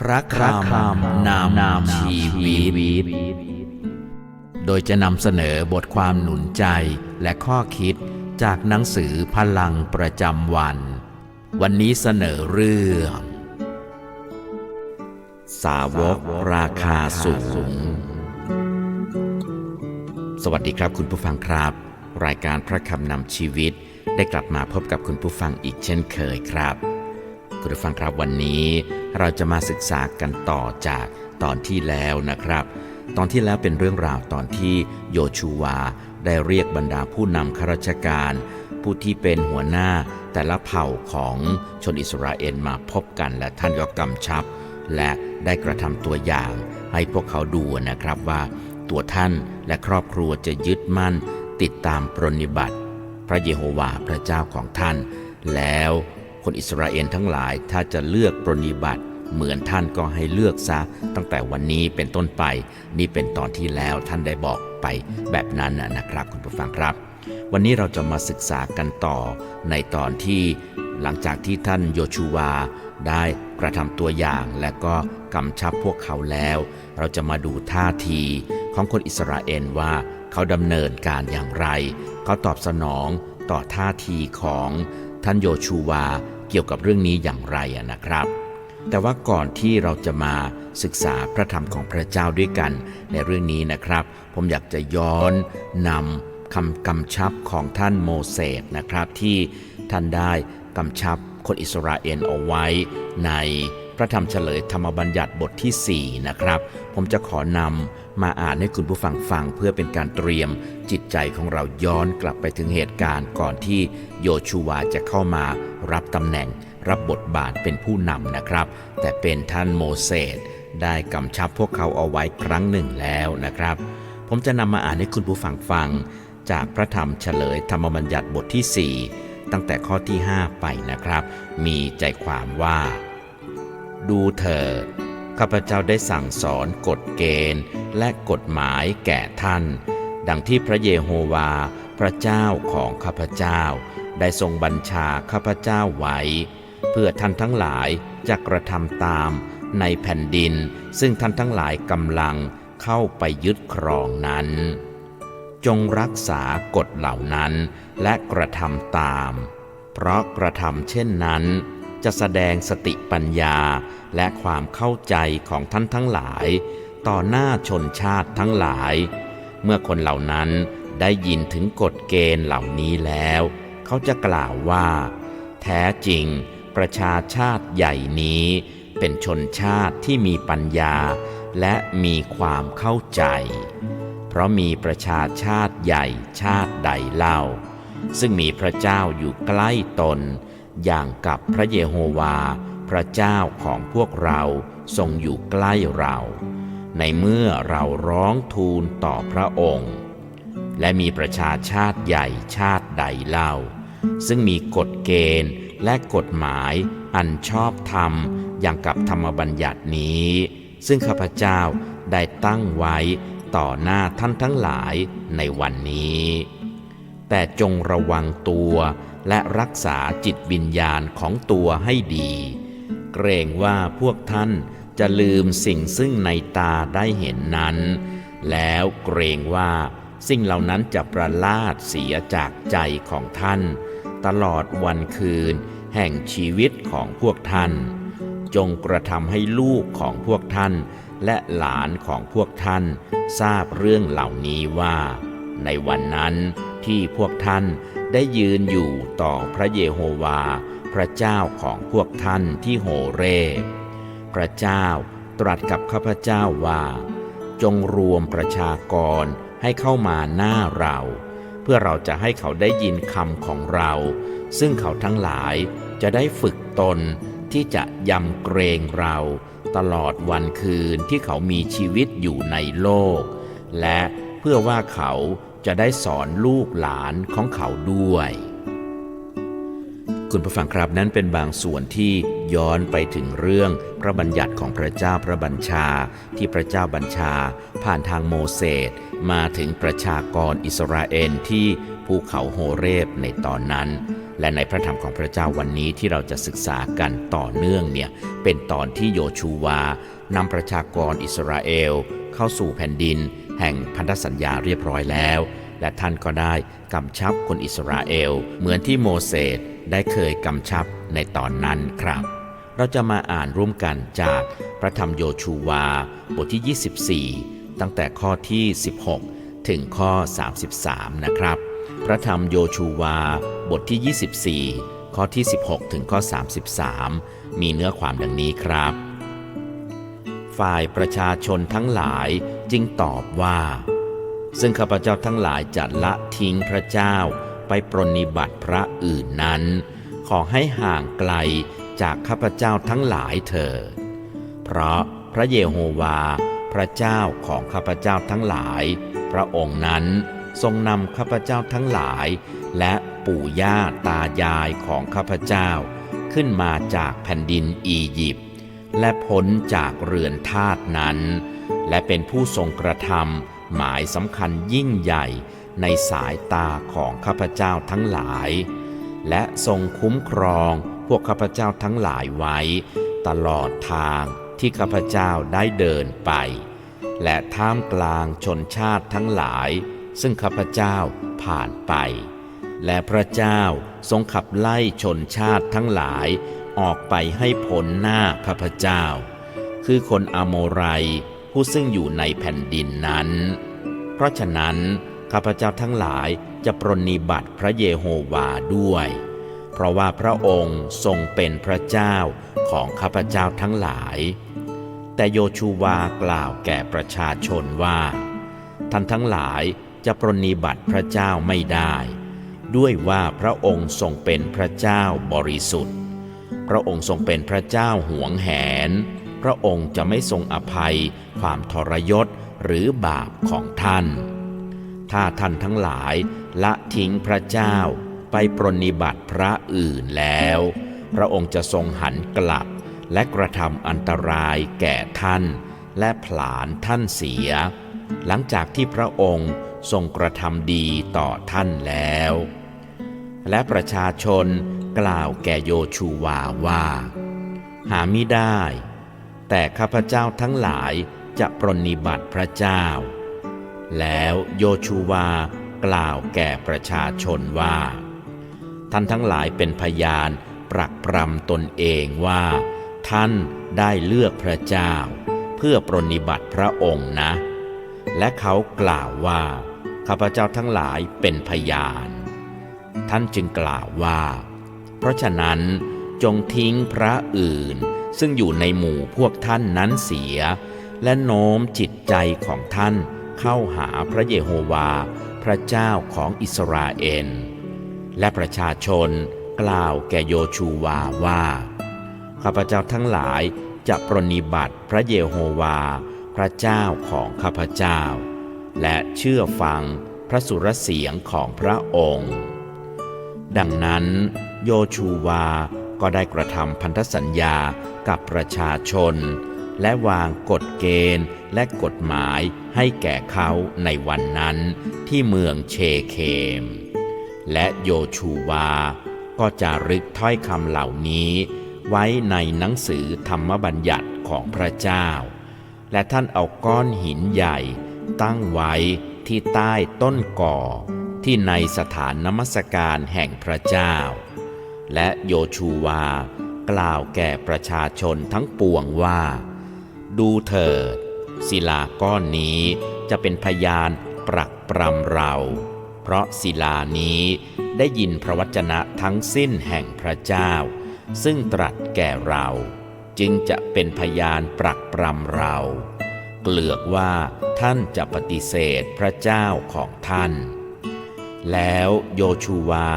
พระคำนำนำชีวิต โดยจะนำเสนอบทความหนุนใจและข้อคิดจากหนังสือพลังประจำวัน วันนี้เสนอเรื่อง สาวกราคาสูง สวัสดีครับคุณผู้ฟังครับ รายการพระคำนำชีวิตได้กลับมาพบกับคุณผู้ฟังอีกเช่นเคยครับ คุณผู้ฟังครับวันนี้เราจะมาศึกษากันต่อจากตอนที่แล้วนะครับ ตอนที่แล้วเป็นเรื่องราวตอนที่โยชูวาได้เรียกบรรดาผู้นำข้าราชการ ผู้ที่เป็นหัวหน้าแต่ละเผ่าของชนอิสราเอลมาพบกันและท่านก็กำชับ และได้กระทำตัวอย่างให้พวกเขาดูนะครับว่าตัวท่านและครอบครัวจะยึดมั่นติดตามปรนนิบัติ พระเยโฮวาห์พระเจ้าของท่าน แล้ว คนอิสราเอลทั้งหลายถ้าจะเลือกปรนิบัติเหมือนท่านก็ให้เลือกซะ ตั้งแต่วันนี้เป็นต้นไป นี่เป็นตอนที่แล้วท่านได้บอกไปแบบนั้นนะครับคุณผู้ฟังครับ วันนี้เราจะมาศึกษากันต่อในตอนที่หลังจากที่ท่านโยชูวาได้กระทำตัวอย่างและก็กำชับพวกเขาแล้ว เราจะมาดูท่าทีของคนอิสราเอลว่าเขาดำเนินการอย่างไร เขาตอบสนองต่อท่าทีของ ท่านโยชูวาเกี่ยวกับเรื่องนี้อย่างไรนะครับ แต่ว่าก่อนที่เราจะมาศึกษาพระธรรมของพระเจ้าด้วยกันในเรื่องนี้นะครับ ผมอยากจะย้อนนำคำกำชับของท่านโมเสสนะครับที่ท่านได้กำชับคนอิสราเอลเอาไว้ใน ระธรรมเฉลยธรรมบัญญัติบทที่ 4 นะครับ ผมจะขอนำมาอ่านให้คุณผู้ฟังฟังเพื่อเป็นการเตรียมจิตใจของเราย้อนกลับไปถึงเหตุการณ์ก่อนที่โยชูวาจะเข้ามารับตำแหน่งรับบทบาทเป็นผู้นำนะครับ แต่เป็นท่านโมเสสได้กำชับพวกเขาเอาไว้ครั้งหนึ่งแล้วนะครับ ผมจะนำมาอ่านให้คุณผู้ฟังฟัง จากพระธรรมเฉลยธรรมบัญญัติบทที่ 4 ตั้งแต่ข้อที่ 5 ไปนะครับ มีใจความว่า ดูเถิด ข้าพเจ้าได้สั่งสอนกฎเกณฑ์และกฎหมายแก่ท่าน ดังที่พระเยโฮวา พระเจ้าของข้าพเจ้า ได้ทรงบัญชาข้าพเจ้าไว้ เพื่อท่านทั้งหลายจะกระทำตามในแผ่นดิน ซึ่งท่านทั้งหลายกำลังเข้าไปยึดครองนั้น จงรักษากฎเหล่านั้นและกระทำตาม เพราะกระทำเช่นนั้น จะแสดงสติปัญญาและความเข้าใจของท่านทั้งหลาย ต่อหน้าชนชาติทั้งหลาย เมื่อคนเหล่านั้นได้ยินถึงกฎเกณฑ์เหล่านี้แล้ว เขาจะกล่าวว่า แท้จริง ประชาชาติใหญ่นี้ เป็นชนชาติที่มีปัญญา และมีความเข้าใจ เพราะมีประชาชาติใหญ่ชาติใดเล่า ซึ่งมีพระเจ้าอยู่ใกล้ตน อย่างกับพระเยโฮวา พระเจ้าของพวกเราทรงอยู่ใกล้เรา ในเมื่อเราร้องทูลต่อพระองค์ และมีประชาชาติใหญ่ชาติใดเล่า ซึ่งมีกฎเกณฑ์และกฎหมายอันชอบธรรมอย่างกับธรรมบัญญัตินี้ ซึ่งข้าพเจ้าได้ตั้งไว้ต่อหน้าท่านทั้งหลายในวันนี้ แต่จงระวังตัว และรักษาจิตวิญญาณของตัวให้ดี เกรงว่าพวกท่านจะลืมสิ่งซึ่งในตาได้เห็นนั้น แล้วเกรงว่าสิ่งเหล่านั้นจะประลาดเสียจากใจของท่าน ตลอดวันคืนแห่งชีวิตของพวกท่าน จงกระทำให้ลูกของพวกท่าน และหลานของพวกท่าน ทราบเรื่องเหล่านี้ว่า ในวันนั้นที่พวกท่าน ได้ยืนอยู่ต่อพระเยโฮวา พระเจ้าของพวกท่านที่โหเร พระเจ้าตรัสกับข้าพเจ้าว่า จงรวมประชากรให้เข้ามาหน้าเรา เพื่อเราจะให้เขาได้ยินคำของเรา ซึ่งเขาทั้งหลายจะได้ฝึกตนที่จะยำเกรงเราตลอดวันคืนที่เขามีชีวิตอยู่ในโลก และเพื่อว่าเขา จะได้สอนลูกหลานของเขาด้วย คุณผู้ฟังครับนั้นเป็นบางส่วนที่ย้อนไปถึงเรื่องพระบัญญัติของพระเจ้าพระบัญชา ที่พระเจ้าบัญชา ผ่านทางโมเสสมาถึงประชากรอิสราเอลที่ภูเขาโฮเรบในตอนนั้น และในพระธรรมของพระเจ้าวันนี้ที่เราจะศึกษากันต่อเนื่องเนี่ยเป็นตอนที่โยชูวานำประชากรอิสราเอล เข้าสู่แผ่นดิน แห่งพันธสัญญาเรียบร้อยแล้ว และท่านก็ได้กำชับคนอิสราเอล เหมือนที่โมเสสได้เคยกำชับในตอนนั้นครับ เราจะมาอ่านร่วมกันจากพระธรรมโยชูวา บทที่ 24 ตั้งแต่ข้อที่ 16 ถึงข้อ 33 นะครับ พระธรรมโยชูวา บทที่ 24 ข้อที่ 16 ถึงข้อ 33 มีเนื้อความดังนี้ครับ ฝ่ายประชาชนทั้งหลายจึงตอบว่า ซึ่งข้าพเจ้าทั้งหลายจะละทิ้งพระเจ้าไปปรนนิบัติพระอื่นนั้น ขอให้ห่างไกลจากข้าพเจ้าทั้งหลายเถิด เพราะพระเยโฮวา พระเจ้าของข้าพเจ้าทั้งหลาย พระองค์นั้น ทรงนำข้าพเจ้าทั้งหลาย และปู่ย่าตายายของข้าพเจ้า ขึ้นมาจากแผ่นดินอียิปต์และพ้นจากเรือนทาสนั้น และเป็นผู้ทรงกระทำหมายสำคัญยิ่งใหญ่ในสายตาของข้าพเจ้าทั้งหลาย และทรงคุ้มครองพวกข้าพเจ้าทั้งหลายไว้ ตลอดทางที่ข้าพเจ้าได้เดินไป และท่ามกลางชนชาติทั้งหลาย ซึ่งข้าพเจ้าผ่านไป และพระเจ้าทรงขับไล่ชนชาติทั้งหลายออกไปให้พ้นหน้าข้าพเจ้า คือคนอโมไรผู้ซึ่งอยู่ในแผ่นดินนั้น เพราะฉะนั้นข้าพเจ้าทั้งหลายจะปรนนิบัติพระเยโฮวาด้วย เพราะว่าพระองค์ทรงเป็นพระเจ้าของข้าพเจ้าทั้งหลาย แต่โยชูวากล่าวแก่ประชาชนว่า ท่านทั้งหลาย จะปรนนิบัติพระเจ้าไม่ได้ ด้วยว่าพระองค์ทรงเป็นพระเจ้าบริสุทธิ์ พระองค์ทรงเป็นพระเจ้าห่วงแหน พระองค์จะไม่ทรงอภัยความทรยศหรือบาปของท่าน ถ้าท่านทั้งหลายละทิ้งพระเจ้าไปปรนนิบัติพระอื่นแล้ว พระองค์จะทรงหันกลับและกระทำอันตรายแก่ท่าน และผลาญท่านเสีย หลังจากที่พระองค์ ทรงกระทำดีต่อท่านแล้ว และประชาชนกล่าวแก่โยชูวาว่า หาไม่ได้ แต่ข้าพเจ้าทั้งหลายจะปรนนิบัติพระเจ้า แล้วโยชูวากล่าวแก่ประชาชนว่า ท่านทั้งหลายเป็นพยานปรักปรำตนเองว่า ท่านได้เลือกพระเจ้า เพื่อปรนนิบัติพระองค์นะ และเขากล่าวว่า ข้าพเจ้าทั้งหลายเป็นพยาน ท่านจึงกล่าวว่า เพราะฉะนั้นจงทิ้งพระอื่น ซึ่งอยู่ในหมู่พวกท่านนั้นเสีย และโน้มจิตใจของท่านเข้าหาพระเยโฮวา พระเจ้าของอิสราเอล และประชาชนกล่าวแก่โยชูวาว่า ข้าพเจ้าทั้งหลายจะปรนนิบัติพระเยโฮวา พระเจ้าของข้าพเจ้า และเชื่อฟังพระสุรเสียงของพระองค์ ดังนั้นโยชูวาก็ได้กระทำพันธสัญญากับประชาชน และวางกฎเกณฑ์และกฎหมายให้แก่เขาในวันนั้นที่เมืองเชเคม และโยชูวา ก็จะรึกถ้อยคำเหล่านี้ไว้ในหนังสือธรรมบัญญัติของพระเจ้า และท่านเอาก้อนหินใหญ่ ตั้งไว้ที่ใต้ต้นก่อที่ในสถานนมัสการแห่งพระเจ้า และโยชูวากล่าวแก่ประชาชนทั้งปวงว่า ดูเถิด ศิลาก้อนนี้จะเป็นพยานปรักปรำเรา เพราะศิลานี้ได้ยินพระวจนะทั้งสิ้นแห่งพระเจ้า ซึ่งตรัสแก่เรา จึงจะเป็นพยานปรักปรำเรา เกลือกว่าท่านจะปฏิเสธพระเจ้าของท่าน แล้วโยชูวา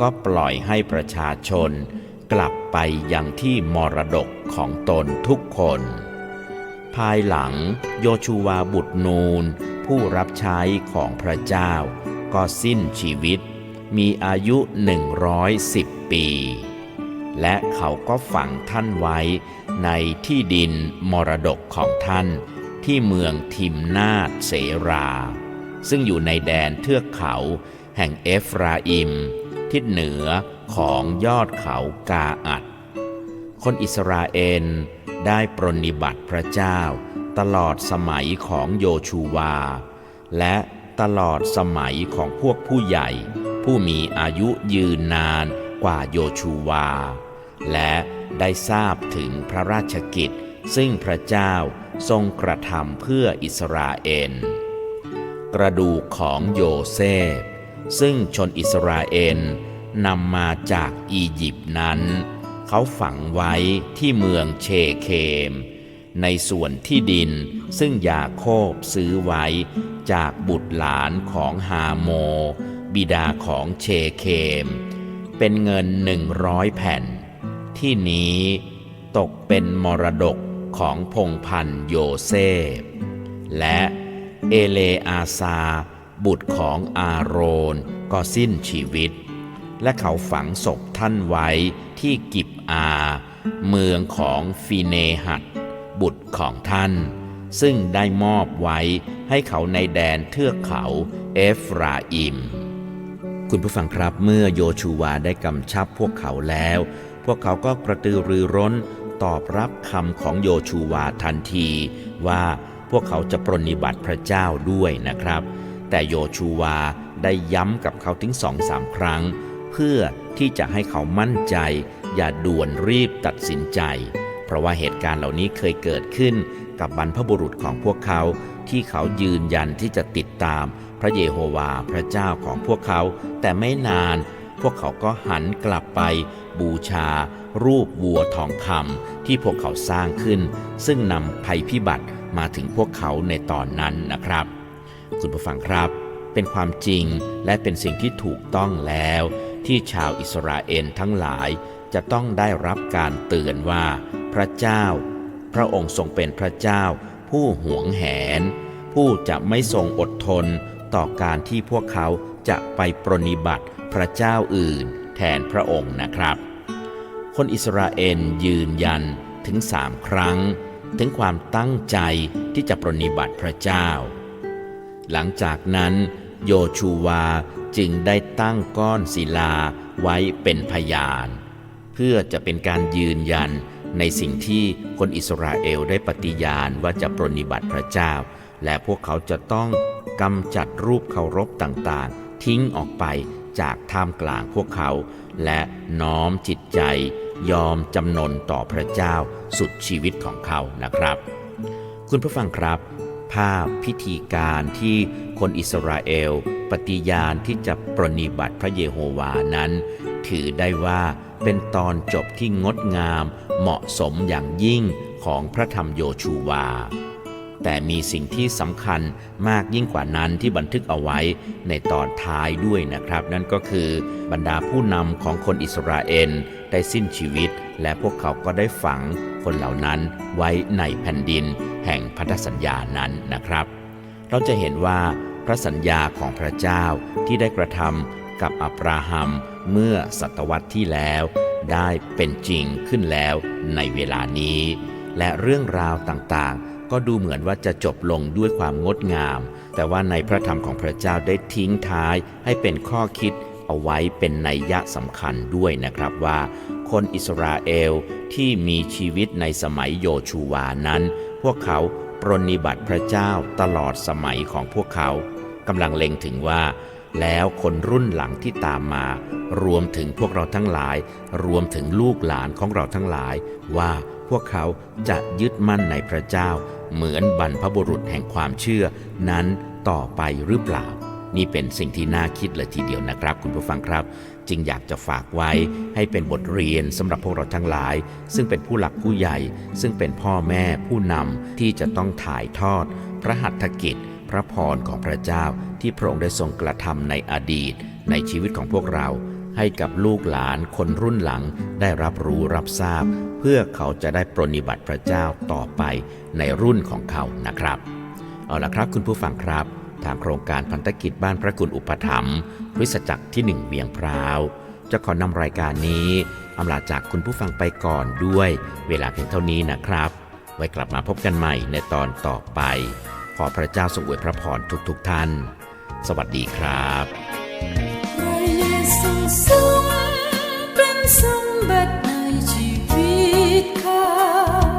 ก็ปล่อยให้ประชาชนกลับไปยังที่มรดกของตนทุกคน ภายหลังโยชูวาบุตรนูน ผู้รับใช้ของพระเจ้า ก็สิ้นชีวิต มีอายุ 110 ปี และเขาก็ฝังท่านไว้ในที่ดินมรดกของท่าน ที่เมืองทิมนาตเสรา ซึ่งอยู่ในแดนเทือกเขาแห่งเอฟราอิม ทิศเหนือของยอดเขากาอัด คนอิสราเอลได้ปรนนิบัติพระเจ้า ตลอดสมัยของโยชูวา และตลอดสมัยของพวกผู้ใหญ่ ผู้มีอายุยืนนานกว่าโยชูวา และได้ทราบถึงพระราชกิจ ซึ่งพระเจ้า ทรงกระทำเพื่ออิสราเอล กระดูกของโยเซฟ ซึ่งชนอิสราเอลนำมาจากอียิปต์นั้น เขาฝังไว้ที่เมืองเชเคม ในส่วนที่ดินซึ่งยาโคบซื้อไว้จากบุตรหลานของฮาโม บิดาของเชเคม เป็นเงินหนึ่งร้อยแผ่น ที่นี้ตกเป็นมรดก ของพงพันธ์โยเซฟ และเอเลอาซา บุตรของอาโรนก็สิ้นชีวิต และเขาฝังศพท่านไว้ที่กิบอา เมืองของฟีเนหัดบุตรของท่าน ซึ่งได้มอบไว้ให้เขาในแดนเทือกเขาเอฟราอิม คุณผู้ฟังครับเมื่อโยชูวาได้กำชับพวกเขาแล้ว พวกเขาก็กระตือรือร้น ตอบรับคำของโยชูวาทันทีว่าพวกเขาจะปรนนิบัติพระเจ้าด้วยนะครับ แต่โยชูวาได้ย้ำกับเขาถึงสองสามครั้ง เพื่อที่จะให้เขามั่นใจ อย่าด่วนรีบตัดสินใจ เพราะว่าเหตุการณ์เหล่านี้เคยเกิดขึ้นกับบรรพบุรุษของพวกเขาที่เขายืนยันที่จะติดตามพระเยโฮวาห์พระเจ้าของพวกเขา แต่ไม่นาน พวกเขาก็หันกลับไป บูชา รูปวัวทองคำที่พวกเขาสร้างขึ้น ซึ่งนำภัยพิบัติมาถึงพวกเขาในตอนนั้นนะครับ คุณผู้ฟังครับ เป็นความจริงและเป็นสิ่งที่ถูกต้องแล้ว ที่ชาวอิสราเอลทั้งหลายจะต้องได้รับการเตือนว่า พระเจ้า พระองค์ทรงเป็นพระเจ้า ผู้หวงแหน ผู้จะไม่ทรงอดทนต่อการที่พวกเขาจะไปปรนนิบัติพระเจ้าอื่น แทนพระองค์นะครับ คนอิสราเอลยืนยันถึงสามครั้ง ถึงความตั้งใจที่จะปรนนิบัติพระเจ้า หลังจากนั้นโยชูวาจึงได้ตั้งก้อนศิลาไว้เป็นพยาน เพื่อจะเป็นการยืนยันในสิ่งที่คนอิสราเอลได้ปฏิญาณว่าจะปรนนิบัติพระเจ้า และพวกเขาจะต้องกำจัดรูปเคารพต่างๆ ทิ้งออกไป จากท่ามกลางพวกเขา และน้อมจิตใจ ยอมจำนนต่อพระเจ้าสุดชีวิตของเขานะครับ คุณผู้ฟังครับ ภาพพิธีการที่คนอิสราเอล ปฏิญาณที่จะปรนนิบัติพระเยโฮวานั้น ถือได้ว่าเป็นตอนจบที่งดงามเหมาะสมอย่างยิ่งของพระธรรมโยชูวา แต่มีสิ่งที่สำคัญมากยิ่งกว่านั้นที่บันทึกเอาไว้ในตอนท้ายด้วยนะครับ นั่นก็คือบรรดาผู้นำของคนอิสราเอลได้สิ้นชีวิต และพวกเขาก็ได้ฝังคนเหล่านั้นไว้ในแผ่นดิน แห่งพันธสัญญานั้นนะครับ เราจะเห็นว่าพระสัญญาของพระเจ้าที่ได้กระทำกับอับราฮัมเมื่อศตวรรษที่แล้ว ได้เป็นจริงขึ้นแล้วในเวลานี้ และเรื่องราวต่างๆ ก็ดูเหมือนว่าจะจบลงด้วยความงดงาม แต่ว่าในพระธรรมของพระเจ้าได้ทิ้งท้ายให้เป็นข้อคิดเอาไว้เป็นนัยยะสำคัญด้วยนะครับว่า คนอิสราเอลที่มีชีวิตในสมัยโยชูวานั้น พวกเขาปรนนิบัติพระเจ้าตลอดสมัยของพวกเขากำลังเล็งถึงว่า แล้วคนรุ่นหลังที่ตามมา รวมถึงพวกเราทั้งหลาย รวมถึงลูกหลานของเราทั้งหลายว่า พวกเขาจะยึดมั่นในพระเจ้า เหมือนบรรพบุรุษแห่งความเชื่อ นั้นต่อไปหรือเปล่า นี่เป็นสิ่งที่น่าคิดเลยทีเดียวนะครับ คุณผู้ฟังครับ จึงอยากจะฝากไว้ให้เป็นบทเรียนสำหรับพวกเราทั้งหลาย ซึ่งเป็นผู้หลักผู้ใหญ่ ซึ่งเป็นพ่อแม่ผู้นำที่จะต้องถ่ายทอด พระหัตถกิจ พระพรของพระเจ้าที่พระองค์ได้ทรงกระทำในอดีต ในชีวิตของพวกเรา ให้กับลูกหลานคนรุ่นหลังได้รับรู้รับทราบ เพื่อเขาจะได้ปรนิบัติพระเจ้าต่อไปในรุ่นของเขานะครับ เอาละครับคุณผู้ฟังครับ ทางโครงการพันธกิจบ้านพระกุลอุปถัมภ์ริสจักรที่หนึ่งเวียงพราว จะขอนำรายการนี้อำลาจากคุณผู้ฟังไปก่อนด้วย เวลาเพียงเท่านี้นะครับ ไว้กลับมาพบกันใหม่ในตอนต่อไป ขอพระเจ้าทรงอวยพระพรทุกๆทท่าน สวัสดีครับ Sống, bên sông bạt này, chỉ biết ca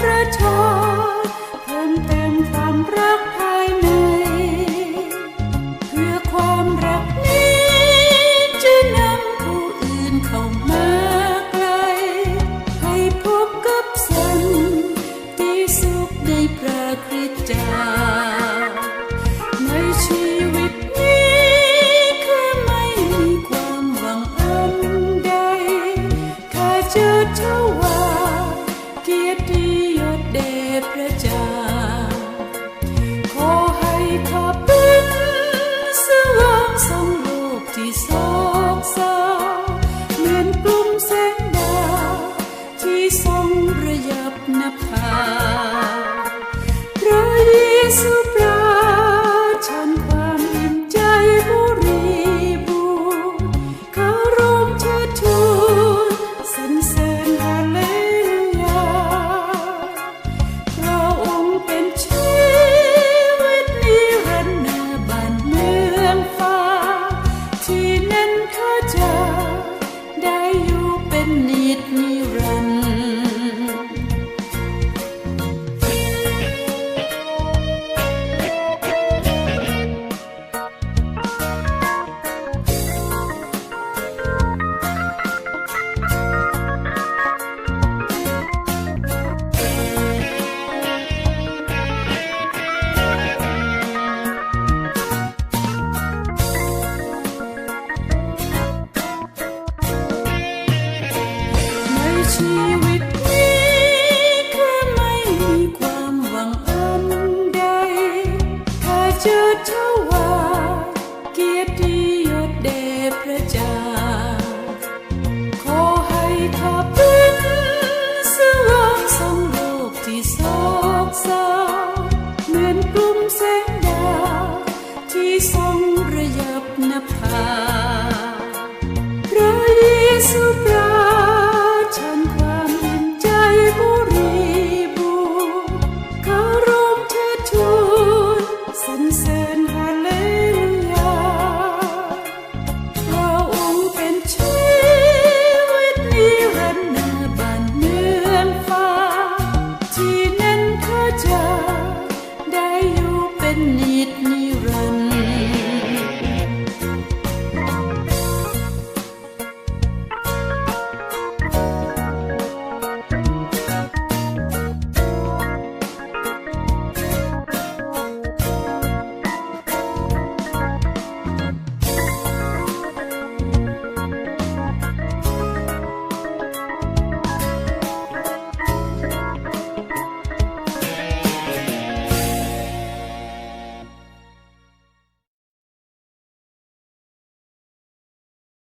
ประชน